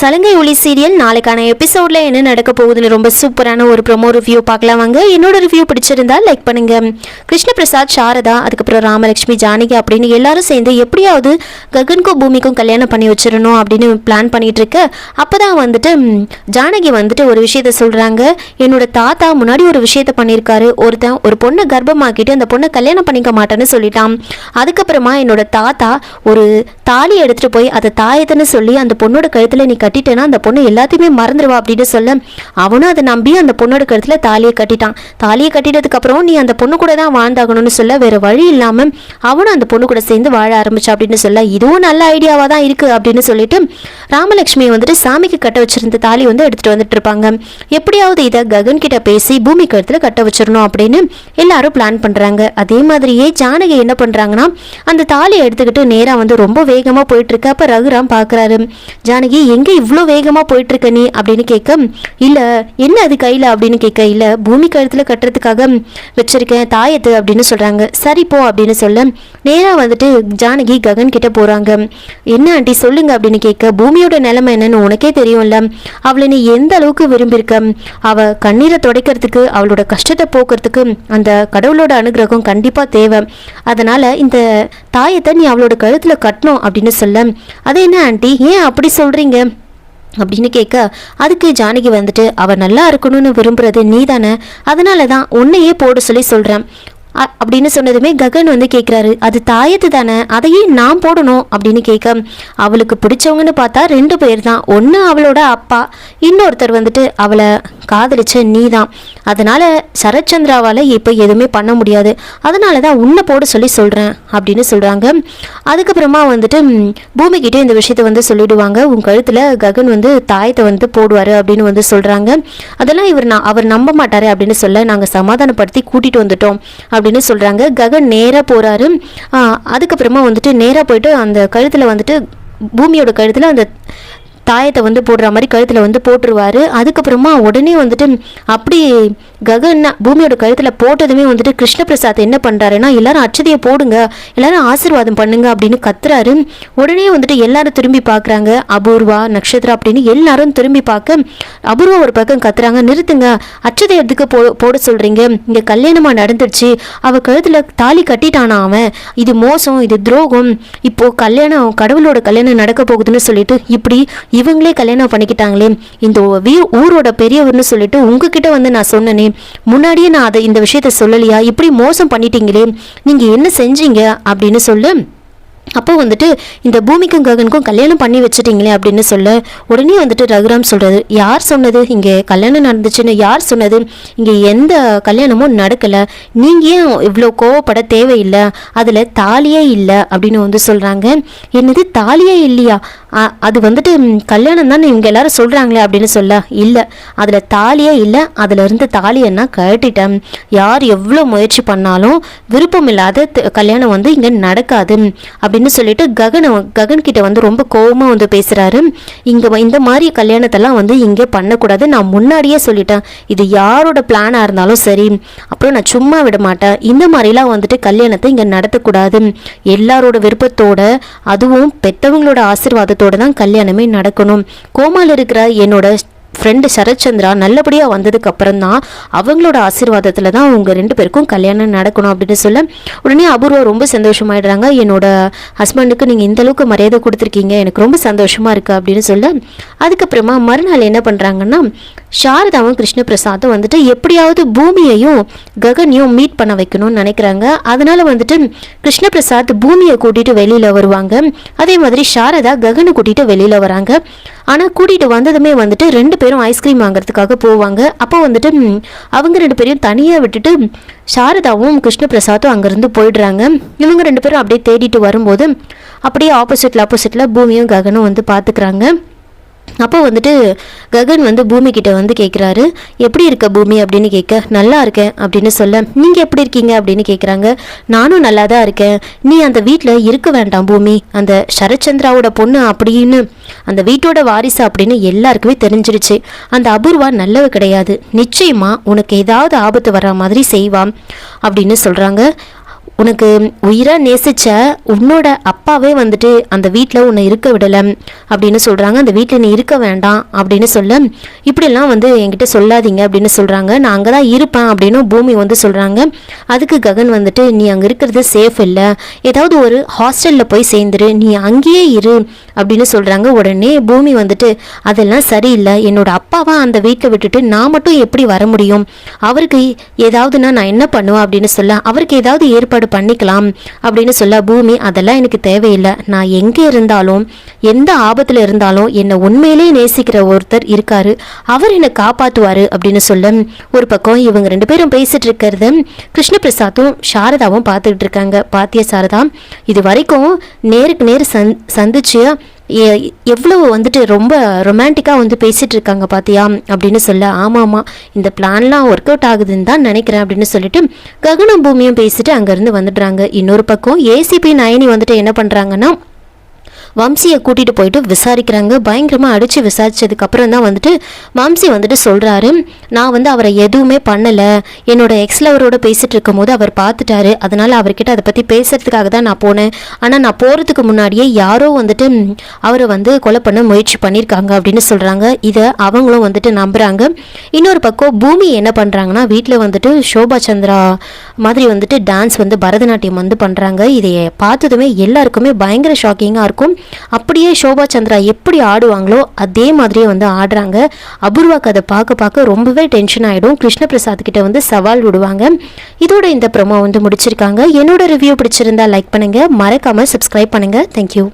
சலங்கை ஒளி சீரியல் நாளைக்கான எபிசோட்ல என்ன நடக்க போகுதுன்னு ரொம்ப சூப்பரான ஒரு ப்ரொமோ ரிவ்யூ பார்க்கலாம் வாங்க. என்னோட ரிவ்யூ பிடிச்சிருந்தா லைக் பண்ணுங்க. கிருஷ்ண பிரசாத் சாரதா அதுக்கப்புறம் ராமலட்சுமி ஜானகி அப்படின்னு எல்லாரும் சேர்ந்து எப்படியாவது ககனுக்கும் பூமிக்கும் கல்யாணம் பண்ணி வச்சிடணும் அப்படின்னு பிளான் பண்ணிட்டு இருக்க. அப்பதான் வந்துட்டு ஜானகி வந்துட்டு ஒரு விஷயத்த சொல்றாங்க. என்னோட தாத்தா முன்னாடி ஒரு விஷயத்த பண்ணியிருக்காரு. ஒருத்தன் ஒரு பொண்ணை கர்ப்பமாக்கிட்டு அந்த பொண்ணை கல்யாணம் பண்ணிக்க மாட்டேன்னு சொல்லிட்டான். அதுக்கப்புறமா என்னோட தாத்தா ஒரு தாலி எடுத்துட்டு போய் அதை தாயத்துன்னு சொல்லி அந்த பொண்ணோட கழுத்துல நீ கட்டிட்டேன்னா அந்த பொண்ணு எல்லாத்தையுமே மறந்துடுவா அப்படின்னு சொல்ல அவனும் அதை நம்பி அந்த பொண்ணோட கருத்தில் தாலியை கட்டிட்டான். தாலியை கட்டிட்டதுக்கு அப்புறம் நீ அந்த பொண்ணு கூட தான் வாழ்ந்தாகணும்னு சொல்ல வேற வழி இல்லாமல் அவனும் அந்த பொண்ணு கூட சேர்ந்து வாழ ஆரம்பிச்சா அப்படின்னு சொல்ல இதுவும் நல்ல ஐடியாவா தான் இருக்கு அப்படின்னு சொல்லிட்டு ராமலட்சுமி வந்துட்டு சாமிக்கு கட்ட வச்சிருந்த தாலி வந்து எடுத்துட்டு வந்துட்டு இருப்பாங்க. எப்படியாவது இதை ககன் கிட்ட பேசி பூமி கருத்தில் கட்ட வச்சிடணும் அப்படின்னு எல்லாரும் பிளான் பண்றாங்க. அதே மாதிரியே ஜானகி என்ன பண்றாங்கன்னா அந்த தாலியை எடுத்துக்கிட்டு நேராக வந்து ரொம்ப வேகமாக போயிட்டு இருக்க. அப்ப ரகுராம் பார்க்குறாரு ஜானகி எங்க இவ்வளோ வேகமாக போயிட்டுருக்க நீ அப்படின்னு கேட்க இல்லை என்ன அது கையில்? அப்படின்னு கேட்க இல்லை பூமி கழுத்தில் கட்டுறதுக்காக வச்சிருக்கேன் தாயத்து அப்படின்னு சொல்கிறாங்க சரி போ அப்படின்னு சொல்ல நேராக வந்துட்டு ஜானகி ககன் கிட்ட போகிறாங்க என்ன ஆண்டி சொல்லுங்க அப்படின்னு கேட்க பூமியோட நிலைமை என்னன்னு உனக்கே தெரியும்ல. அவளை நீ எந்த அளவுக்கு விரும்பியிருக்க? அவள் கண்ணீரை துடைக்கிறதுக்கு அவளோட கஷ்டத்தை போக்குறதுக்கு அந்த கடவுளோட அனுகிரகம் கண்டிப்பாக தேவை. அதனால் இந்த தாயத்தை நீ அவளோட கழுத்தில் கட்டணும் அப்படின்னு சொல்ல அது என்ன ஆண்டி ஏன் அப்படி சொல்கிறீங்க அப்படின்னு கேட்க அதுக்கு ஜானகி வந்துட்டு அவள் நல்லா இருக்கணும்னு விரும்புறது நீ தானே அதனால தான் உன்னையே போட சொல்லி சொல்கிறேன் அ- அப்படின்னு சொன்னதுமே ககன் வந்து கேட்குறாரு அது தாயத்து தானே? அதையே நான் போடணும். அப்படின்னு கேட்க அவளுக்கு பிடிச்சவங்கன்னு பார்த்தா ரெண்டு பேர் தான் ஒன்று அவளோட அப்பா இன்னொருத்தர் வந்துட்டு அவளை காதலிச்ச நீ தான் அதனால சரத்சந்திராவால் இப்போ எதுவுமே பண்ண முடியாது. அதனால தான் உன்னை போட சொல்லி சொல்கிறேன் அப்படின்னு சொல்கிறாங்க அதுக்கப்புறமா வந்துட்டு பூமிக்கிட்டே இந்த விஷயத்தை வந்து சொல்லிடுவாங்க. உன் கழுத்தில் ககன் வந்து தாயத்தை வந்து போடுவார் அப்படின்னு வந்து சொல்கிறாங்க அதெல்லாம் இவர் நான் அவர் நம்ப மாட்டார் அப்படின்னு சொல்ல நாங்கள் சமாதானப்படுத்தி கூட்டிகிட்டு வந்துட்டோம் அப்படின்னு சொல்கிறாங்க ககன் நேராக போகிறாரு அதுக்கப்புறமா வந்துட்டு நேராக போயிட்டு அந்த கழுத்தில் வந்துட்டு பூமியோட கழுத்தில் அந்த தாயத்தை வந்து போடுற மாதிரி கழுத்தில் வந்து போட்டுருவாரு. அதுக்கப்புறமா உடனே வந்துட்டு அப்படி ககன் பூமியோட கழுத்தில் போட்டதுமே வந்துட்டு கிருஷ்ணபிரசாத் என்ன பண்ணுறாருன்னா எல்லாரும் அச்சதையை போடுங்க எல்லாரும் ஆசீர்வாதம் பண்ணுங்க அப்படின்னு கத்துறாரு. உடனே வந்துட்டு எல்லாரும் திரும்பி பார்க்குறாங்க அபூர்வா நட்சத்திரம் அப்படின்னு எல்லாரும் திரும்பி பார்க்க அபூர்வா ஒரு பக்கம் கத்துறாங்க. நிறுத்துங்க அச்சதை எதுக்கு போ போட சொல்கிறீங்க இங்கே கல்யாணமாக நடந்துருச்சு அவள் கழுத்தில் தாலி கட்டிட்டானா அவன்? இது மோசம் இது துரோகம். இப்போ கல்யாணம் கடவுளோட கல்யாணம் நடக்க போகுதுன்னு சொல்லிட்டு இப்படி இவங்களே கல்யாணம் பண்ணிக்கிட்டாங்களே. இந்த ஊரோட பெரியவர்னு சொல்லிட்டு உங்ககிட்ட வந்து நான் சொன்னனே. முன்னாடியே நான் அதை இந்த விஷயத்த சொல்லலையா? இப்படி மோசம் பண்ணிட்டீங்களே. நீங்க என்ன செஞ்சீங்க? அப்படின்னு சொல்லு. அப்போ வந்துட்டு இந்த பூமிக்கும் ககனுக்கும் கல்யாணம் பண்ணி வச்சுட்டீங்களே அப்படின்னு சொல்ல உடனே வந்துட்டு ரகுராம் சொல்கிறது யார் சொன்னது? இங்கே கல்யாணம் நடந்துச்சுன்னு யார் சொன்னது? இங்கே எந்த கல்யாணமும் நடக்கலை. நீங்கள் ஏன் இவ்வளோ கோவப்பட தேவையில்லை? அதில் தாலியே இல்லை. அப்படின்னு வந்து சொல்கிறாங்க என்னது தாலியே இல்லையா? அது வந்துட்டு கல்யாணம் தான் இவங்க எல்லாரும் சொல்கிறாங்களே அப்படின்னு சொல்ல இல்லை. அதில் தாலியே இல்லை. அதில் இருந்து தாலியை நான் யார் எவ்வளோ முயற்சி பண்ணாலும் விருப்பம் இல்லாத த- கல்யாணம் வந்து இங்கே நடக்காது. அப்படின்னு சொல்லிட்டு ககனை ககன் கிட்ட வந்து ரொம்ப கோபமாக வந்து பேசுகிறாரு இங்கே இந்த மாதிரி கல்யாணத்தெல்லாம் வந்து இங்கே பண்ணக்கூடாது. நான் முன்னாடியே சொல்லிட்டேன். இது யாரோட பிளானாக இருந்தாலும் சரி. அப்புறம் நான் சும்மா விட மாட்டேன். இந்த மாதிரிலாம் வந்துட்டு கல்யாணத்தை இங்கே நடத்தக்கூடாது. எல்லாரோட விருப்பத்தோட அதுவும் பெற்றவங்களோட ஆசீர்வாதத்தோட தான் கல்யாணமே நடக்கணும். கோமாவில் இருக்கிற என்னோட ஃப்ரெண்டு சரத்சந்திரா நல்லபடியாக வந்ததுக்கு அப்புறம் தான் அவங்களோட ஆசீர்வாதத்தில் தான் அவங்க ரெண்டு பேருக்கும் கல்யாணம் நடக்கணும் அப்படின்னு சொல்ல உடனே அபூர்வா ரொம்ப சந்தோஷமாயிடுறாங்க. என்னோட ஹஸ்பண்டுக்கு நீங்கள் இந்த அளவுக்கு மரியாதை கொடுத்துருக்கீங்க. எனக்கு ரொம்ப சந்தோஷமாக இருக்குது அப்படின்னு சொல்ல அதுக்கப்புறமா மறுநாள் என்ன பண்ணுறாங்கன்னா சாரதாவும் கிருஷ்ணபிரசாத்தும் வந்துட்டு எப்படியாவது பூமியையும் ககனையும் மீட் பண்ண வைக்கணும்னு நினைக்கிறாங்க. அதனால வந்துட்டு கிருஷ்ணபிரசாத் பூமியை கூட்டிட்டு வெளியில் வருவாங்க. அதே மாதிரி சாரதா ககனை கூட்டிட்டு வெளியில் வராங்க. ஆனால் கூட்டிகிட்டு வந்ததுமே வந்துட்டு ரெண்டு பேரும் ஐஸ்கிரீம் வாங்குறதுக்காக போவாங்க. அப்போ வந்துட்டு அவங்க ரெண்டு பேரையும் தனியாக விட்டுட்டு சாரதாவும் கிருஷ்ணபிரசாத்தும் அங்கேருந்து போயிடுறாங்க. இவங்க ரெண்டு பேரும் அப்படியே தேடிட்டு வரும்போது அப்படியே ஆப்போசிட்டில் ஆப்போசிட்டில் பூமியும் ககனும் வந்து பார்த்துக்கிறாங்க. அப்போ வந்துட்டு ககன் வந்து பூமி கிட்ட வந்து கேட்குறாரு எப்படி இருக்க பூமி? அப்படின்னு கேட்க நல்லா இருக்கேன் அப்படின்னு சொல்ல நீங்கள் எப்படி இருக்கீங்க? அப்படின்னு கேட்குறாங்க நானும் நல்லா தான் இருக்கேன். நீ அந்த வீட்டில் இருக்க வேண்டாம் பூமி. அந்த சரத்சந்திராவோட பொண்ணு அப்படின்னு அந்த வீட்டோட வாரிசு அப்படின்னு எல்லாருக்குமே தெரிஞ்சிருச்சு. அந்த அபூர்வா நல்லவ கிடையாது. நிச்சயமா உனக்கு ஏதாவது ஆபத்து வர மாதிரி செய்வான் அப்படின்னு சொல்கிறாங்க உனக்கு உயிராக நேசித்த உன்னோட அப்பாவே வந்துட்டு அந்த வீட்டில் உன்னை இருக்க விடலை அப்படின்னு சொல்கிறாங்க அந்த வீட்டில் நீ இருக்க வேண்டாம் அப்படின்னு சொல்ல இப்படிலாம் வந்து என்கிட்ட சொல்லாதீங்க அப்படின்னு சொல்கிறாங்க நான் அங்கே தான் இருப்பேன் அப்படின்னு பூமி வந்து சொல்கிறாங்க அதுக்கு ககன் வந்துட்டு நீ அங்கே இருக்கிறது சேஃப் இல்லை. ஏதாவது ஒரு ஹாஸ்டலில் போய் சேர்ந்துரு. நீ அங்கேயே இரு அப்படின்னு சொல்கிறாங்க உடனே பூமி வந்துட்டு அதெல்லாம் சரியில்லை. என்னோட அப்பாவை அந்த வீட்டில் விட்டுட்டு நான் மட்டும் எப்படி வர முடியும்? அவருக்கு ஏதாவதுனா நான் என்ன பண்ணுவேன் அப்படின்னு சொல்ல அவருக்கு ஏதாவது ஏற்பாடு பண்ணிக்கலாம் அப்படின்னு சொல்ல பூமி அதெல்லாம் எனக்கு தேவையில்லை. நான் எங்கே இருந்தாலும் எந்த ஆபத்தில் இருந்தாலும் என்னை உண்மையிலேயே நேசிக்கிற ஒருத்தர் இருக்காரு. அவர் என்னை காப்பாற்றுவார் அப்படின்னு சொல்ல ஒரு பக்கம் இவங்க ரெண்டு பேரும் பேசிட்டு இருக்கிறத கிருஷ்ணபிரசாத்தும் சாரதாவும் பார்த்துக்கிட்டு இருக்காங்க. பாத்திய சாரதா இது வரைக்கும் நேருக்கு நேர் சந் சந்திச்சு எ- எவ்வளவு வந்துட்டு ரொம்ப ரொமான்டிக்காக வந்து பேசிகிட்டு இருக்காங்க பார்த்தியா அப்படின்னு சொல்ல ஆமாம் ஆமாம் இந்த பிளான்லாம் ஒர்க் அவுட் ஆகுதுன்னு தான் நினைக்கிறேன் அப்படின்னு சொல்லிட்டு ககனம் பூமியும் பேசிட்டு அங்கேருந்து வந்துடுறாங்க. இன்னொரு பக்கம் ஏசிபி நயனி வந்துட்டு என்ன பண்ணுறாங்கன்னா வம்சியை கூட்டிகிட்டு போயிட்டு விசாரிக்கிறாங்க. பயங்கரமாக அடித்து விசாரித்ததுக்கப்புறம் தான் வந்துட்டு வம்சி வந்துட்டு சொல்கிறாரு நான் வந்து அவரை எதுவுமே பண்ணலை. என்னோட எக்ஸ் லவரோட பேசிகிட்டு இருக்கும்போது அவர் பார்த்துட்டாரு அதனால் அவர்கிட்ட அதை பற்றி பேசுறதுக்காக தான் நான் போனேன். ஆனால் நான் போகிறதுக்கு முன்னாடியே யாரோ வந்துட்டு அவரை வந்து கொலை பண்ண முயற்சி பண்ணியிருக்காங்க அப்படின்னு சொல்கிறாங்க இதை அவங்களும் வந்துட்டு நம்புகிறாங்க இன்னொரு பக்கம் பூமி என்ன பண்ணுறாங்கன்னா வீட்டில் வந்துட்டு சோபா சந்திரா மாதிரி வந்துட்டு டான்ஸ் வந்து பரதநாட்டியம் வந்து பண்ணுறாங்க இதை பார்த்ததுமே எல்லாருக்குமே பயங்கர ஷாக்கிங்காக இருக்கும். அப்படியே சோபா சந்திரா எப்படி ஆடுவாங்களோ அதே மாதிரியே வந்து ஆடுறாங்க. அபூர்வாக்கு அதை பார்க்க பார்க்க ரொம்பவே டென்ஷன் ஆகிடும் கிருஷ்ணபிரசாத் கிட்ட வந்து சவால் விடுவாங்க. இதோட இந்த ப்ரொமோ வந்து முடிச்சிருக்காங்க. என்னோட ரிவ்யூ பிடிச்சிருந்தா லைக் பண்ணுங்கள் மறக்காமல் சப்ஸ்கிரைப் பண்ணுங்கள் தேங்க்யூ